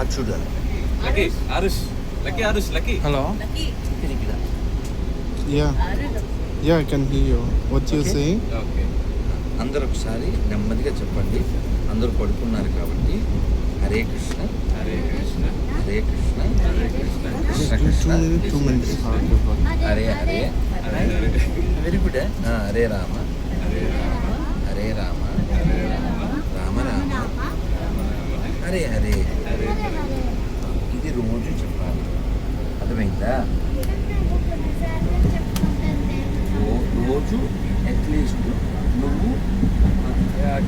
అది చూడాలి Lucky Aarush. Lucky Aarush Lucky. What you Okay. saying? Okay అందరూ ఒకసారి నెమ్మదిగా చెప్పండి. అందరూ పడుకున్నారు కాబట్టి హరే కృష్ణ. హరే కృష్ణ. హరే కృష్ణ. హరే కృష్ణ. కృష్ణ. కృష్ణ. హరే హరే వెరీ గుడ్ హరే రామ హరే రామ హరే రామ హరే రామ రామ హరే హరే ఇది రోజు చెప్పాలి. అర్థమైందా? రోజు అట్లీస్ట్ నువ్వు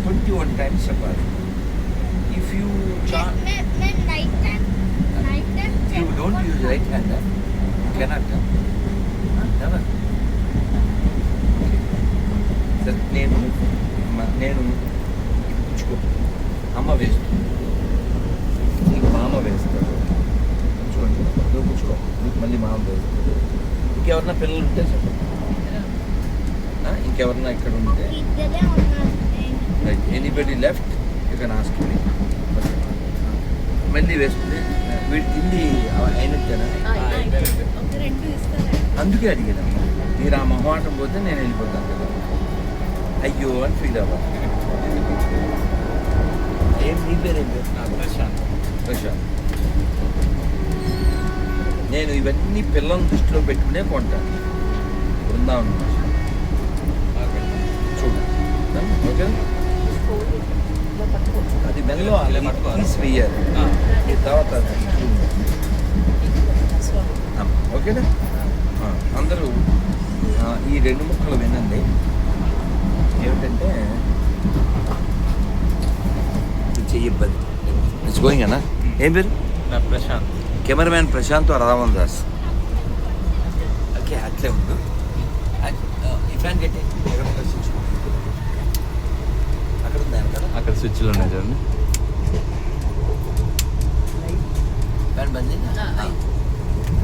ట్వంటీ వన్ టైమ్స్ చెప్పాలి. If you you don't use right hand cannot never సరే నేను మ- నేను పుచ్చుకో అమ్మ వేస్తుంది నీకు మామ వేస్తాడు పుచ్చుకోండి నువ్వు పుచ్చుకో నీకు మళ్ళీ మామ వేస్తాడు ఇంకెవరన్నా పిల్లలు ఉంటే చెప్పండి ఆ, ఇంకెవరన్నా ఇక్కడ ఉంటే anybody left you can ask me మళ్ళీ వేస్తుంది తిండి అయినట్టేనా? అందుకే అడిగాను. మీరు ఆ మొహమాటం పోతే నేను వెళ్ళిపోతాను కదా. అయ్యో అని ఫీల్ అవ్వాలి ఏం నీ పేరేం పేరు? నా ప్రశాంత్. ప్రశాంత్. నేను ఇవన్నీ పిల్లల్ని దృష్టిలో పెట్టుకునే కొంటాను బృందావనం నుంచి. ఓకే చూడు. ఓకే అది మెల్లో ఇలా పట్టుకోవాలి. తీసి వెయ్యాలి ఆ, ఈ తర్వాత ఓకేనా అందరూ ఆ, ఈ రెండు ముక్కలు వినండి. ఏమిటంటే చెయ్యి ఇబ్బంది. ఇట్స్ గోయింగ్ అన్న? ఏం పేరు? నా ప్రశాంత్. కెమెరామ్యాన్ ప్రశాంత్ రామన్ దాస్ ఓకే అట్లే ఉండు. ఈ ఫ్యాన్ గట్టి అక్కడ ఉంది కదా అక్కడ స్విచ్లు ఉన్నాయి చూడండి.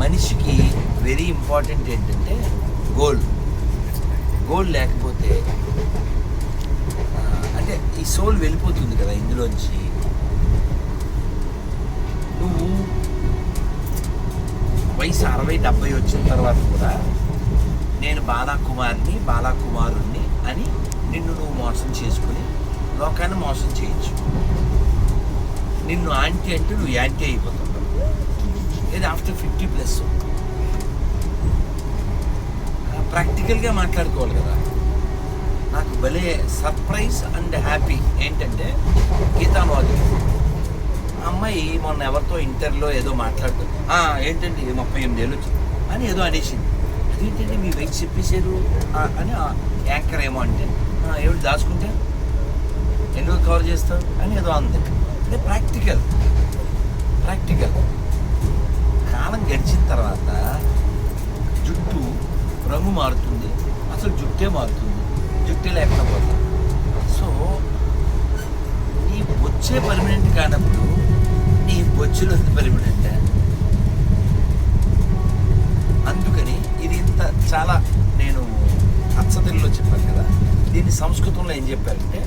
మనిషికి వెరీ ఇంపార్టెంట్ ఏంటంటే గోల్ గోల్ లేకపోతే అంటే ఈ సోల్ వెళ్ళిపోతుంది కదా ఇందులోంచి. నువ్వు వయసు అరవై డెబ్బై వచ్చిన తర్వాత కూడా నేను బాలాకుమార్ని బాలాకుమారుణ్ణి అని నిన్ను నువ్వు మోసం చేసుకుని లోకాన్ని మోసం చేయొచ్చు నిన్ను ఆంటీ అంటే నువ్వు యాంటీ అయిపోతావు. ఇది ఆఫ్టర్ ఫిఫ్టీ ప్లస్. ప్రాక్టికల్గా మాట్లాడుకోవాలి కదా. నాకు భలే సర్ప్రైజ్ అండ్ హ్యాపీ ఏంటంటే గీతామాధురి అమ్మాయి మొన్న ఎవరితో ఇంటర్లో ఏదో మాట్లాడుతుంది ఏంటండి ముప్పై ఎనిమిది ఏళ్ళు వచ్చింది అని ఏదో అనేసింది. అదేంటండి మీ వయసు చెప్పేశారు? అని యాంకర్ ఏమో అంటే ఏమిటి దాచుకుంటే? ఎందుకు కవర్ చేస్తావు? అని ఏదో అంది. అంటే ప్రాక్టికల్ ప్రాక్టికల్ కాలం గడిచిన తర్వాత జుట్టు రంగు మారుతుంది. అసలు జుట్టే మారుతుంది. జుట్టే లేకుండా పోతుంది. సో నీ బొచ్చే పర్మనెంట్ కానప్పుడు నీ బొచ్చులు ఎంత పర్మనెంట్ అందుకని ఇది ఇంత చాలా నేను అచ్చతెల్లో చెప్పాను కదా. దీన్ని సంస్కృతంలో ఏం చెప్పారంటే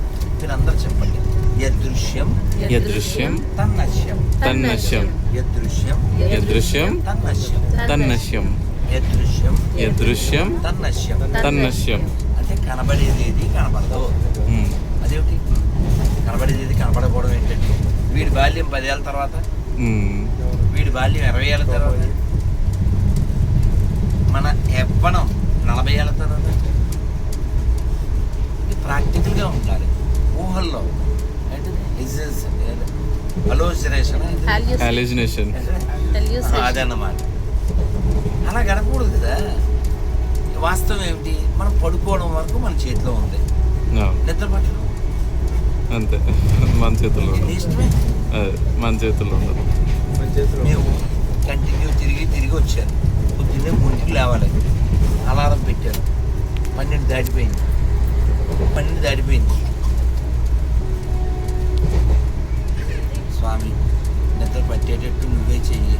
అందరూ చెప్పండి. యదృశ్యం యదృశ్యం తన్నశ్యం. తన్నశ్యం. యదృశ్యం యదృశ్యం తన్నశ్యం. తన్నశ్యం. యదృశ్యం యదృశ్యం తన్నశ్యం. తన్నశ్యం. అంటే కనబడేది. ఏది కనబడదు. అదేమిటి? కనబడేది ఏది కనబడకపోవడం ఏంటంటే వీడి బాల్యం పదేళ్ళ తర్వాత. వీడి బాల్యం ఇరవై ఏళ్ళ తర్వాత మన యవ్వనం నలభై ఏళ్ళ తర్వాత ప్రాక్టికల్గా ఉండాలి. ఊహల్లో హాలిజినేషన్ అదన్నమాట. అలా గడపకూడదు కదా. వాస్తవం ఏమిటి? మనం పడుకోవడం వరకు మన చేతిలో ఉంది. నిద్ర పట్టడం అంతే. మన చేతుల్లో మన చేతుల్లో ఉండదు. మేము కంటిన్యూ తిరిగి తిరిగి వచ్చాను. పొద్దున్నే మూడింటికి లేవాలి. అలారం పెట్టాను. పన్నెండు దాటిపోయింది. పన్నెండు దాటిపోయింది. స్వామి. నిద్ర పట్టేటట్టు నువ్వే చెయ్యి.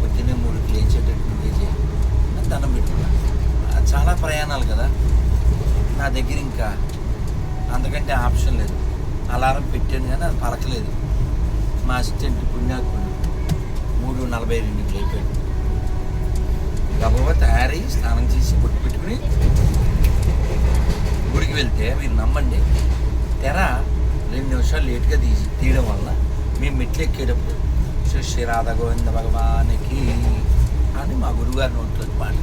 పొద్దున్నే మూడుకి లేచేటట్టు నువ్వే చెయ్యి. అని దండం పెట్టుకున్నా చాలా ప్రయాణాలు కదా. నా దగ్గర ఇంకా అంతకంటే ఆప్షన్ లేదు. అలారం పెట్టాను కానీ అది పలకలేదు. మా అసిస్టెంట్ మూడు నలభై రెండు లేపాడు. గబగబా తయారై స్నానం చేసి బొట్టు పెట్టుకుని గుడికి వెళ్తే మీరు నమ్మండి. తెర రెండు నిమిషాలు లేట్గా తీసి తీయడం వల్ల మేము మెట్లు ఎక్కేటప్పుడు శ్రీ శ్రీ రాధా గోవింద భగవానికి అని మా గురుగారి నోట్లో పాట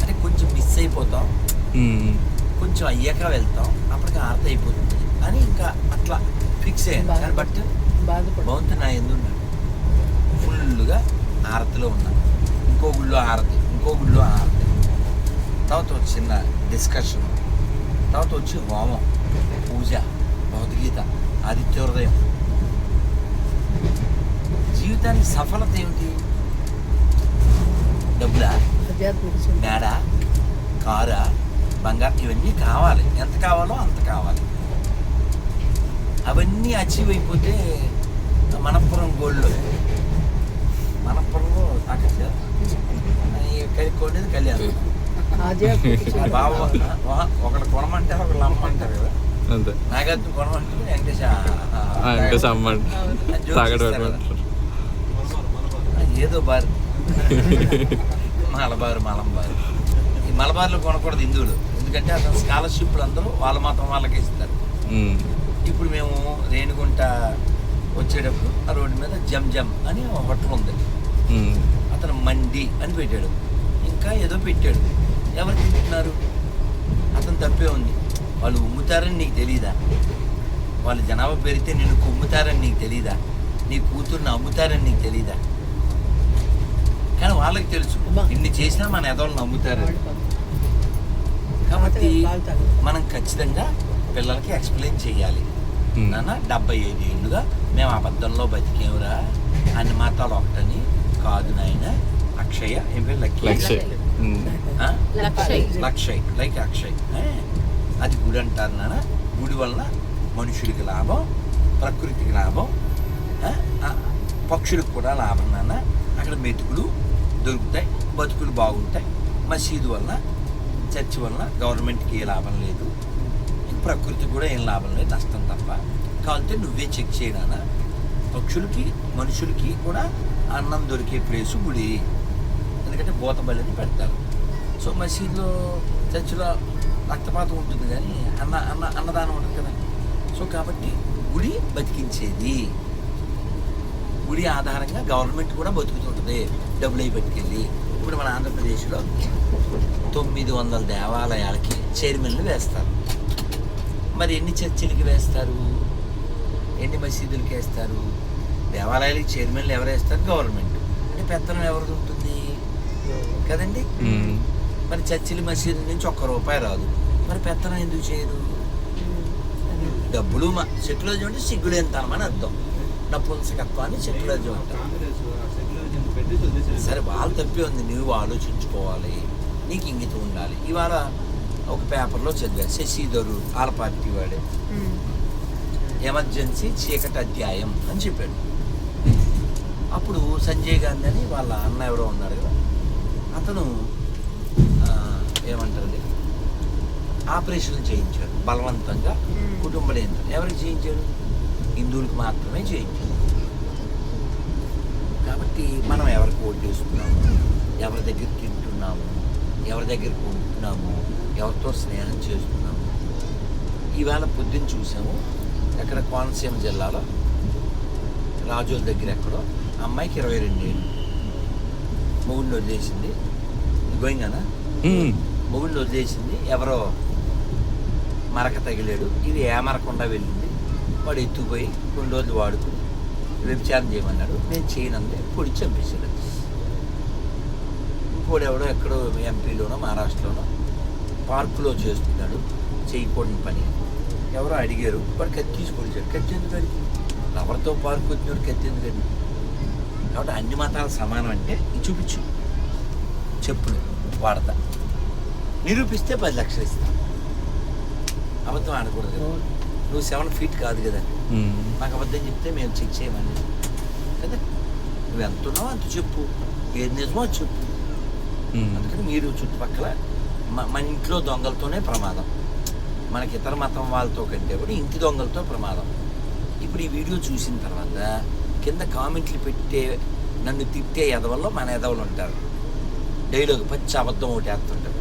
అంటే కొంచెం మిస్ అయిపోతాం. కొంచెం అయ్యాక వెళ్తాం అప్పటికి ఆరత అయిపోతుంది అని ఇంకా అట్లా ఫిక్స్ అయ్యాను కానీ బట్ భవంతు నా ఎందున్నాడు ఫుల్గా ఆరతిలో ఉన్నాను ఇంకో గుళ్ళో ఆరతి ఇంకో గుళ్ళో ఆరతి తర్వాత చిన్న డిస్కషన్ తర్వాత వచ్చి హోమం పూజ భగవద్గీత ఆదిత్యోదయం జీవితానికి సఫలత ఏమిటి? డబ్బులా. మేడ? కారా? బంగారు? ఇవన్నీ కావాలి. ఎంత కావాలో అంత కావాలి. అవన్నీ అచీవ్ అయిపోతే మనపురం గోల్డ్లో. మనపురంలో అక్కడ కొండేది కళ్యాణం. బావ ఒకళ్ళు కొనమంటారు ఒకళ్ళు అమ్మంటారు కదా. నాగత్తు కొనమంటారు వెంకటేష్ ఆ జోక్స్ తాగడం ఏదో బార్. మలబార్ మలంబార్. ఈ మలబార్లో కొనకూడదు హిందువులు. ఎందుకంటే అతను స్కాలర్షిప్లు అందరూ వాళ్ళ మతం వాళ్ళకే ఇస్తారు. ఇప్పుడు మేము రేణిగుంట వచ్చేటప్పుడు ఆ రోడ్డు మీద జమ్ జమ్ అని ఒక హోటల్ ఉంది. అతను మండి అని పెట్టాడు. ఇంకా ఏదో పెట్టాడు. ఎవరు తింటున్నారు? అతను తప్పే ఉంది. వాళ్ళు ఉమ్ముతారని నీకు తెలీదా? వాళ్ళు జనాభా పెరిగితే నిన్ను కుమ్ముతారని నీకు తెలీదా? నీ కూతుర్ని అమ్ముతారని నీకు తెలీదా? కానీ వాళ్ళకి తెలుసు. ఇన్ని చేసినా మన ఎదవాళ్ళు నమ్ముతారు. కాబట్టి. మనం ఖచ్చితంగా పిల్లలకి ఎక్స్ప్లెయిన్ చేయాలి. నాన్న డెబ్బై ఐదు ఏళ్ళుగా మేము అబద్ధంలో బతికేవురా? అన్ని మాతాలు ఒకటని. కాదు నాయన అక్షయ ఏం పేరు? లక్కీ. లక్ష్య. లైక్ అక్షయ్? అది గుడి అంటారు నాన్న. గుడి వలన మనుషులకి లాభం ప్రకృతికి లాభం పక్షులకు కూడా లాభం నాన్న. అక్కడ మెతుకులు దొరుకుతాయి బతుకులు బాగుంటాయి. మసీదు వలన చర్చి వలన గవర్నమెంట్కి ఏ లాభం లేదు. ప్రకృతికి కూడా ఏం లాభం లేదు నష్టం తప్ప. కావాలంటే నువ్వే చెక్ చేయడానా పక్షులకి మనుషులకి కూడా అన్నం దొరికే ప్లేసు గుడి. ఎందుకంటే బోతబలిని పెడతారు. సో మసీదులో చర్చిలో రక్తపాతం ఉంటుంది కానీ అన్న అన్న అన్నదానం ఉంటుంది కదా. సో కాబట్టి గుడి బతికించేది. గుడి ఆధారంగా గవర్నమెంట్ కూడా బతుకుతుంటుంది. డబ్బులు అయి పట్టుకెళ్ళి. ఇప్పుడు మన ఆంధ్రప్రదేశ్లో తొమ్మిది వందల దేవాలయాలకి చైర్మన్లు వేస్తారు. మరి ఎన్ని చర్చిలకి వేస్తారు? ఎన్ని మసీదులకి వేస్తారు? దేవాలయాలకి చైర్మన్లు ఎవరు వేస్తారు? గవర్నమెంట్. అంటే పెత్తనం ఎవరిది ఉంటుంది? కదండి. మరి చర్చిలు మసీదు నుంచి ఒక్క రూపాయి రాదు. మరి పెత్తనం ఎందుకు చేయరు? డబ్బులు మా సెక్యులరిజం అంటే సిగ్గులేంతనం అని అర్థం. నపుంసకత్వాన్ని సెక్యులరిజం అంటారు సరే వాళ్ళు తప్పి ఉంది నువ్వు ఆలోచించుకోవాలి. నీకు ఇంగితం ఉండాలి. ఇవాళ ఒక పేపర్లో చదివా శశిధరు వాళ్ళ పార్టీ వాడే. ఎమర్జెన్సీ చీకటి అధ్యాయం అని చెప్పాడు. అప్పుడు సంజయ్ గాంధీ అని వాళ్ళ అన్న ఎవరో ఉన్నారు కదా అతను ఏమంటారు ఆపరేషన్లు చేయించాడు బలవంతంగా. కుటుంబ నియంత్రణ ఎవరికి చేయించాడు? హిందువులకు మాత్రమే చేయించాడు. కాబట్టి మనం ఎవరికి ఓటు వేస్తున్నాము? ఎవరి దగ్గర తింటున్నాము? ఎవరి దగ్గర కొంటున్నాము ఎవరితో స్నేహం చేస్తున్నాము? ఈవేళ పొద్దున్న చూసాము ఎక్కడ కోనసీమ జిల్లాలో రాజుల దగ్గర ఎక్కడో అమ్మాయికి ఇరవై రెండు ఏళ్ళు. మొగుడిని వదిలేసింది. గోయింగానా మ్మ్. మొగుడిని వదిలేసింది ఎవరో మరక తగిలాడు. ఇది ఏమరకుండా వెళ్ళింది. వాడు ఎత్తుకుపోయి కొన్ని రోజులు వాడుకుని వ్యభిచారం చేయమన్నాడు. నేను చేయనందే. పొడి చంపేశాడు. ఇంకోడు ఎవడో ఎక్కడో ఎంపీలోనో మహారాష్ట్రలోనో పార్కులో చేస్తున్నాడు. చేయకూడని పని. ఎవరో అడిగారు. వాడు కత్తి తీసుకొచ్చాడు కత్తి ఎందుకు ఎవరితో పార్కు వచ్చినాడు కత్తి ఎందుకు కాబట్టి అన్ని మతాలు సమానం అంటే చూపించు. చెప్పులు వాడతా. నిరూపిస్తే పది లక్షలు ఇస్తాను అబద్ధం ఆడకూడదు. నువ్వు సెవెన్ ఫీట్ కాదు కదా. మ్మ్. నాకు అబద్ధం చెప్తే మేము చెక్ చేయమని కదా? నువ్వు ఎంత ఉన్నావో అంత చెప్పు. ఏది నిజమో చెప్పు. అందుకని మీరు చుట్టుపక్కల మన ఇంట్లో దొంగలతోనే ప్రమాదం. మనకి ఇతర మతం వాళ్ళతో కంటే కూడా ఇంటి దొంగలతో ప్రమాదం. ఇప్పుడు ఈ వీడియో చూసిన తర్వాత కింద కామెంట్లు పెట్టే నన్ను తిట్టే ఎదవల్లో మన ఎదవలు ఉంటారు. డైలాగ్ పచ్చి అబద్ధం ఒకటి వేస్తుంటారు.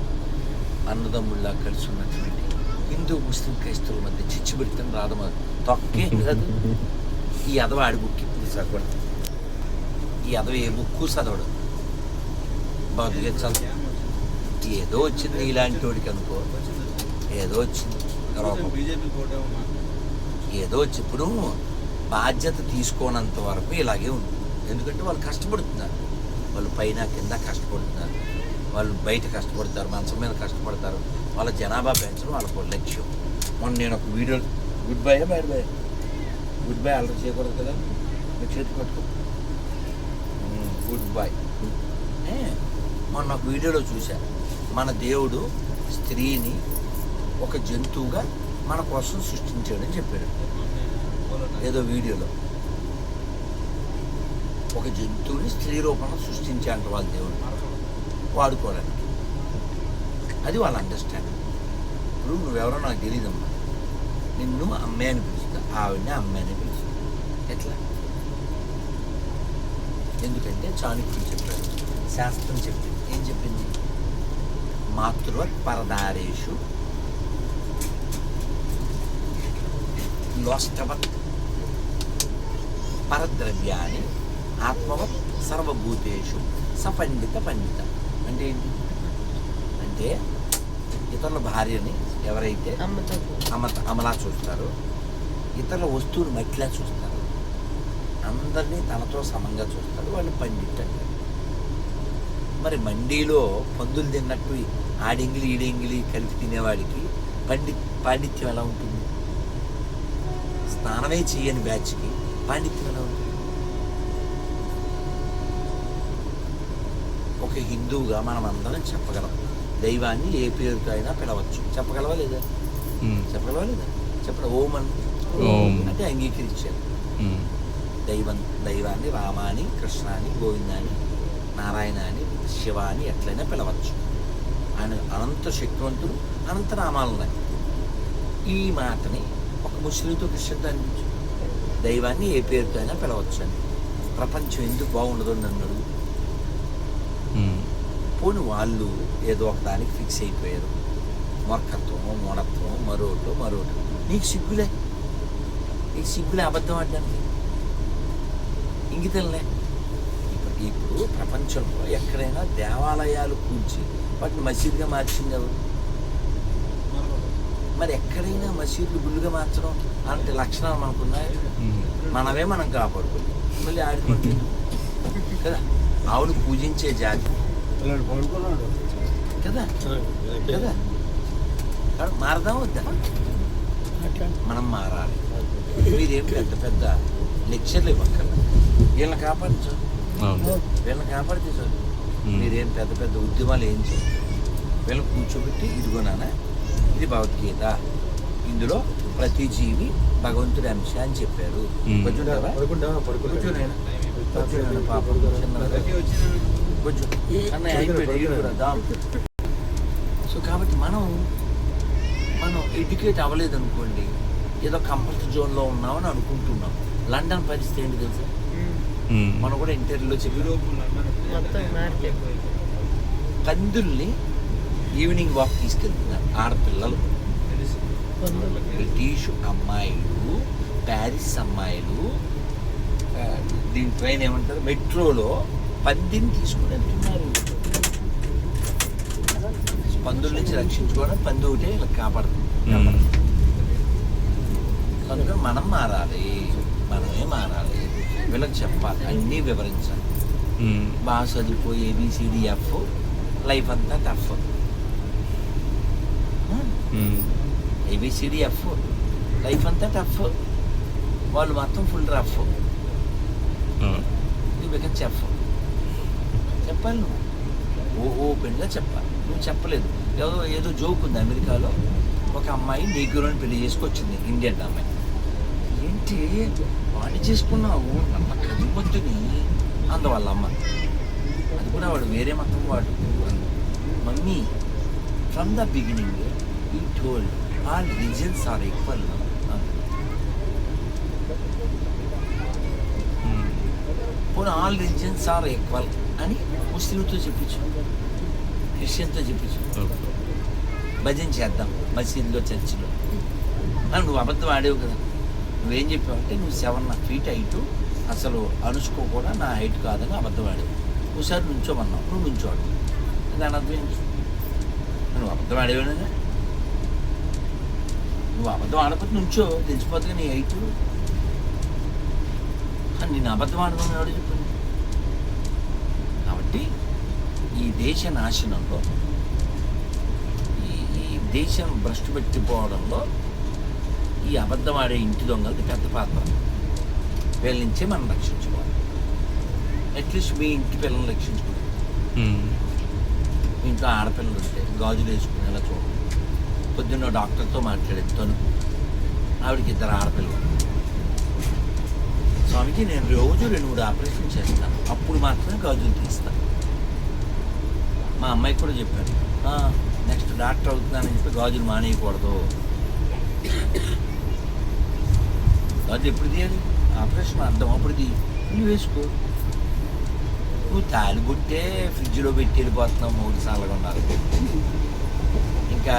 అన్నదమ్ముళ్ళ కలిసి ఉన్నటువంటి హిందూ ముస్లిం క్రైస్తవుల మధ్య చిచ్చు పెడితే రాదమ తొక్కే కాదు ఈ ఎదవ ఆడి బుక్ ఇప్పుడు చదవడం ఈ ఎదవ ఏ బుక్కు చదవడం ఏదో వచ్చింది ఇలాంటి వాడికి అనుకో ఏదో వచ్చింది రోగం ఏదో వచ్చి ఇప్పుడు బాధ్యత తీసుకోనంత వరకు ఇలాగే ఉంది ఎందుకంటే వాళ్ళు కష్టపడుతున్నారు వాళ్ళు పైన కింద కష్టపడుతున్నారు వాళ్ళు బయట కష్టపడతారు మంచం మీద కష్టపడతారు. వాళ్ళ జనాభా పెంచడం వాళ్ళకు ఒక లక్ష్యం. మొన్న నేను ఒక video good bye bad bye? Good bye అల్లరి చేయకూడదు కదా? మీ చేతి పట్టుకో. Good bye. మొన్న ఒక వీడియోలో చూశాను మన దేవుడు స్త్రీని ఒక జంతువుగా మన కోసం సృష్టించాడని చెప్పాడు. ఏదో వీడియోలో. ఒక జంతువుని స్త్రీ రూపంలో సృష్టించాడంట వాళ్ళ దేవుడు. వాడుకోవడానికి. అది వాళ్ళ అండర్స్టాండింగ్ ఇప్పుడు నువ్వెవరో నాకు తెలియదమ్మా నిన్ను అమ్మాయి అని పిలుస్తా ఆవిడని అమ్మాయి అని పిలుస్తా. ఎట్లా? ఎందుకంటే చాణక్యుడు చెప్పాడు. శాస్త్రం చెప్పింది. ఏం చెప్పింది? మాతృవత్ పరదారేషు లోష్టవత్ పరద్రవ్యాన్ని ఆత్మవత్ సర్వభూతేషు సపండిత పండిత. అంటే ఏంటి? అంటే ఇతరుల భార్యని ఎవరైతే అమ్మతో అమ అమలా చూస్తారో ఇతరుల వస్తువులు మట్టిలా చూస్తారు అందరినీ తనతో సమంగా చూస్తాడు వాళ్ళు పండిట్ అంటారు మరి మండీలో పందులు తిన్నట్టు ఆడింగిలి ఈడింగిలి కలిపి తినేవాడికి పండి పాండిత్యం ఎలా ఉంటుంది? స్నానమే చేయని బ్యాచ్కి పాండిత్యం ఎలా ఉంటుంది? ఒక హిందువుగా మనం అందరం చెప్పగలం. దైవాన్ని ఏ పేరుతో అయినా పిలవచ్చు. చెప్పగలవా లేదా? చెప్పగలవా లేదా? చెప్పడం. ఓం. అని. అంటే అంగీకరించారు. దైవం దైవాన్ని రామాని కృష్ణాని గోవిందాని నారాయణ అని శివ అని ఎట్లయినా పిలవచ్చు. ఆయన అనంత శక్తివంతుడు అనంత నామాలు ఉన్నాయి. ఈ మాటని ఒక ముస్లింతో క్రిస్టియన్తో అనిపించు దైవాన్ని ఏ పేరుతో అయినా పిలవచ్చు అని ప్రపంచం ఎందుకు బాగుండదు అని నన్ను అడుగు ఉమ్, పోని వాళ్ళు ఏదో ఒక దానికి ఫిక్స్ అయిపోయారు. మూర్ఖత్వము మూఢత్వము మరోటు మరోటు. నీకు సిగ్గులే. నీకు సిగ్గులే అబద్ధం ఆడడానికి. ఇంగితలే ఇప్పుడు ఇప్పుడు ప్రపంచంలో ఎక్కడైనా దేవాలయాలు కూర్చి వాటిని మసీదుగా మార్చింది ఎవరు? మరి ఎక్కడైనా మసీదులు గుళ్ళుగా మార్చడం అలాంటి లక్షణాలు మనకున్నాయి? మనమే మనం కాపాడుకోవాలి. మళ్ళీ ఆడుకుంటే కదా? ఆవును పూజించే జాతి. కదా? కదా? కాబట్టి మారదాం వద్దా? అట్లా. మనం మారాలి. మీరేం పెద్ద పెద్ద లెక్చర్లు ఇవ్వక్కర్లేదు వీళ్ళని కాపాడించు అవును. వీళ్ళని కాపాడితే Hmm. మీరేం పెద్ద పెద్ద ఉద్యమాలు ఏం చేయాలి వీళ్ళని కూర్చోబెట్టి ఇదిగో నాన్న ఇది భగవద్గీత. ఇందులో ప్రతి జీవి భగవంతుడి అంశ అని చెప్పారు పాపం. దా. సో కాబట్టి మనం మనం ఎడ్యుకేట్ అవ్వలేదు అనుకోండి ఏదో కంఫర్ట్ జోన్లో ఉన్నామని అనుకుంటున్నాం. లండన్ పరిస్థితి ఏంటి తెలుసా? మనం కూడా ఇంటర్వ్యూలో చెప్పి. పందుల్ని ఈవినింగ్ వాక్ తీసుకెళ్తున్నారు ఆడపిల్లలు. బ్రిటిష్ అమ్మాయిలు ప్యారిస్ అమ్మాయిలు దీని ట్రైన్ ఏమంటారు? మెట్రోలో పందిని తీసుకుని వెళ్తున్నారు పందుల నుంచి రక్షించుకోవడం పంది ఒకటే ఇలా కాపాడుతుంది. కనుక మనం మారాలి మనమే మారాలి వీళ్ళకి చెప్పాలి అన్నీ వివరించాలి. బాగా చదువుకో ఏబిసిడి ఎఫ్ లైఫ్ అంతా టఫ్. ఏబిసిడి ఎఫ్ లైఫ్ అంతా టఫ్. వాళ్ళు మొత్తం ఫుల్ రఫ్. నువ్వు బికమ్ చెఫ్ చెప్పాలి నువ్వు. ఓ ఓపెన్గా చెప్పాలి నువ్వు చెప్పలేదు. ఏదో ఏదో జోక్ ఉంది అమెరికాలో. ఒక అమ్మాయి నీగ్రోని పెళ్ళి చేసుకొచ్చింది ఇండియన్ అమ్మాయి. ఏంటి? వాడిని చేసుకున్నావు? నమ్మ కదిపొద్దుని అందువల్ల అమ్మ. అది కూడా వాడు వేరే మతం వాడు. మమ్మీ ఫ్రమ్ ద బిగినింగ్ ఈ told all reasons are equal పోనీ ఆల్ రిలీజియన్స్ ఆర్ ఈక్వల్ అని ముస్లింతో చెప్పించు. క్రిస్టియన్తో చెప్పించు. భజన చేద్దాం. మసీదులో చర్చిలో. ఆ, నువ్వు అబద్ధం ఆడేవు కదా. నువ్వేం చెప్పావు అంటే నువ్వు సెవెన్ ఫీట్ హైట్ అసలు అనుసుకో కూడా నా హైట్ కాదని అబద్ధం ఆడేవు. ఒకసారి నుంచోమన్నావు. నువ్వు నుంచోడు. దాని అర్థం ఏంటి నువ్వు అబద్ధం ఆడేవాడుగా నువ్వు అబద్ధం ఆడకపోతే నుంచో. తెలిసిపోతుంది నీ హైట్ నేను అబద్ధం ఆడదాం ఎవడు చెప్పండి? కాబట్టి ఈ దేశ నాశనంలో ఈ ఈ దేశం భ్రష్టు పెట్టిపోవడంలో ఈ అబద్ధం ఆడే ఇంటి దొంగలది పెద్ద పాత్ర. వీళ్ళ నుంచే మనం రక్షించుకోవాలి. అట్లీస్ట్ మీ ఇంటి పిల్లల్ని రక్షించుకోవాలి ఇంట్లో ఆడపిల్లలు ఉంటే గాజులు వేసుకునేలా చూడండి. పొద్దున్న డాక్టర్తో మాట్లాడేది తను ఆవిడకి ఇద్దరు ఆడపిల్లలు స్వామిజీ నేను రోజు రెండు మూడు ఆపరేషన్ చేస్తాను అప్పుడు మాత్రమే గాజులు తీస్తాను మా అమ్మాయికి కూడా చెప్పాను నెక్స్ట్ డాక్టర్ అవుతున్నానని చెప్పి గాజులు మానేయకూడదు. గాజులు ఎప్పుడు తీయాలి? ఆపరేషన్ అర్థం అప్పుడు తీ. నువ్వు వేసుకో. నువ్వు తాలిబుట్టే ఫ్రిడ్జ్లో పెట్టి వెళ్ళిపోతున్నావు మూడు సార్లు ఉన్నారు ఇంకా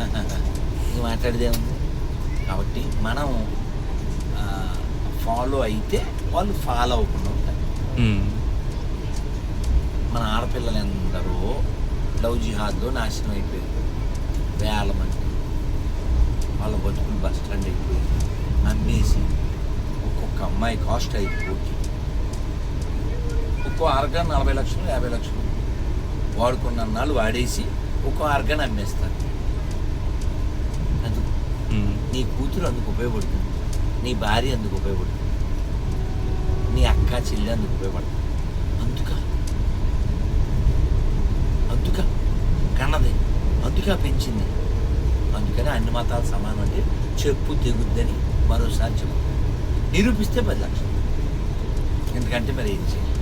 ఇది మాట్లాడేదేముంది కాబట్టి మనం ఫాలో అయితే వాళ్ళు ఫాలో అవ్వకుండా ఉంటారు. మన ఆడపిల్లలు ఎందరో లవ్ జిహాద్లో నాశనం అయిపోయారు. వేల మంది. వాళ్ళ బతుకులు బస్ స్టాండ్ అయిపోయి అమ్మేసి ఒక్కొక్క అమ్మాయి కాస్ట్ కోట్లు. ఒక్కో ఆర్గాన్ నలభై లక్షలు యాభై లక్షలు. వాడుకున్న అన్నాళ్ళు వాడేసి ఒక్కో ఆర్గాన్ అమ్మేస్తారు అది. నీ కూతురు అందుకు ఉపయోగపడుతుంది. నీ భార్య అందుకు ఉపయోగపడుతుంది? నీ అక్క చెల్లి అందుకు ఉపయోగపడుతుంది అందుక. అందుక. కన్నది. అందుక పెంచింది. అందుకని అన్ని మతాలు సమానం అంటే చెప్పు తెగుద్దని మరోసారి చెప్పు. నిరూపిస్తే పది లక్షలు. ఎందుకంటే మరి ఏం చేయాలి?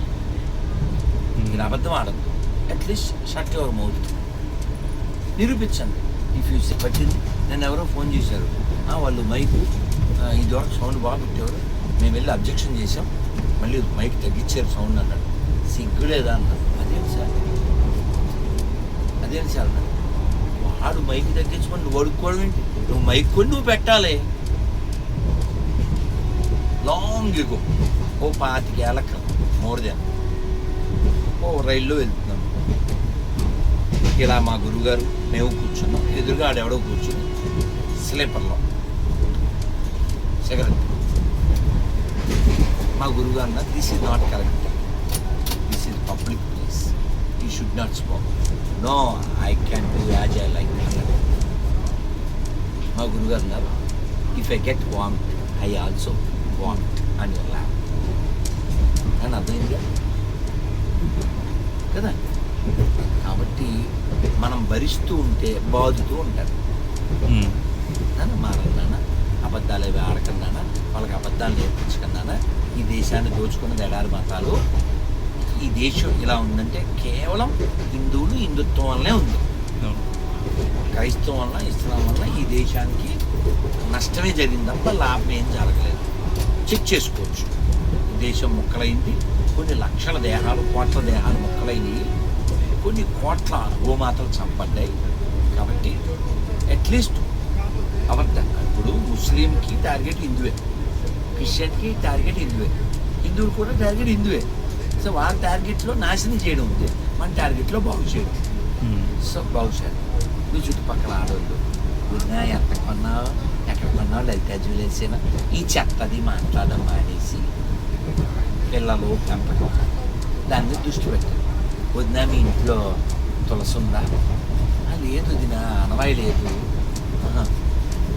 మీరు అబద్ధం ఆడదు అట్లీస్ట్ షట్ ఎవరు మౌత్ నిరూపించండి. ఈ ఫ్యూచర్ పట్టింది. నన్ను ఎవరో ఫోన్ చేశారు. "ఆ, వాళ్ళు మైక్ ఇది ఈ సౌండ్ బాగా పెట్టేవారు మేము వెళ్ళి అబ్జెక్షన్ చేసాం మళ్ళీ మైక్ తగ్గించారు సౌండ్ అన్నాడు. సిగ్గులేదా అన్నాడు. అదేం సార్? అదేం సార్ అన్నాడు. వాడు మైక్ తగ్గించుకొని నువ్వు అడుక్కోవడం ఏంటి? నువ్వు మైక్ కొని నువ్వు పెట్టాలి. లాంగ్ ఎగో ఓ పాతికేళ్ళ క్రితం. మోర్ దెన్ ఓ రైల్లో వెళ్తున్నాం. ఇలా మా గురువుగారు మేము కూర్చున్నాం. ఎదురుగా ఆడెవడో కూర్చుని స్లీపర్లో. సిగరెట్ మా గురుగారు అన్న this is not correct this is public place you should not smoke no I can do as I like మా గురుగారు అన్నారు if I get vomit I also vomit అని ల్యాబ్ అని అర్థమైంది కదా? కాబట్టి మనం భరిస్తూ ఉంటే బాదుతూ ఉంటారు. నాన్న. మారన్నానా అబద్ధాలు అవి ఆడకన్నానా వాళ్ళకి అబద్ధాలు నేర్పించకన్నానా ఈ దేశాన్ని దోచుకున్న ఎడారి మతాలు. ఈ దేశం ఇలా ఉందంటే కేవలం హిందువులు హిందుత్వం వల్లనే ఉంది. క్రైస్తవం వల్ల ఇస్లాం వల్ల ఈ దేశానికి నష్టమే జరిగింది తప్ప లాభం ఏం జరగలేదు. చెక్ చేసుకోవచ్చు. దేశం ముక్కలైంది. కొన్ని లక్షల దేహాలు కోట్ల దేహాలు ముక్కలైనవి. కొన్ని కోట్ల గోమాతలు చంపడ్డాయి కాబట్టి అట్లీస్ట్ అబద్ధ ఇప్పుడు ముస్లింకి టార్గెట్ హిందువే క్రిస్టియన్కి టార్గెట్ హిందువే హిందువులు కూడా టార్గెట్ హిందువే సో వాళ్ళ టార్గెట్లో నాశనం చేయడం ఉంది మన టార్గెట్లో బాగు చేయడం సో సో చేయాలి మీ చుట్టుపక్కల ఆడవాళ్ళు ఉన్నా ఎంత కొన్నా ఎక్కడ కొన్నా లలితా జ్యువెలర్స్ అయినా ఈ చెత్తది మాట్లాడడం మానేసి పిల్లలు పెంపకం దాని మీద దృష్టి పెట్టారు వదినా మీ ఇంట్లో తులసి ఉందా లేదు వదినా అనవాయి లేదు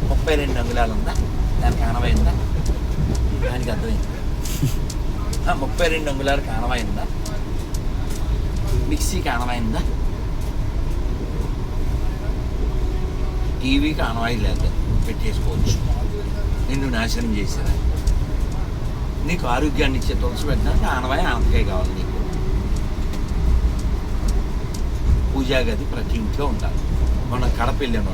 ముప్పై రెండు అంగుళాలు ఉందా దానికి అనవాయి ఉందా దానికి అర్థమైంది? "ఆ, ముప్పై రెండు అంగుళాలకు అనవాయి ఉందా మిక్సీకి అనవాయి ఉందా టీవీకి ఆనవాయి లేదు పెట్టేసుకోవచ్చు. నిన్ను నాశనం చేసేదా? నీకు ఆరోగ్యాన్ని ఇచ్చే తులసి పెట్టడానికి ఆనవాయి ఆనపకాయ కావాలి నీకు. పూజా గది ప్రతి ఇంట్లో ఉండాలి. మన కడప వెళ్ళాను.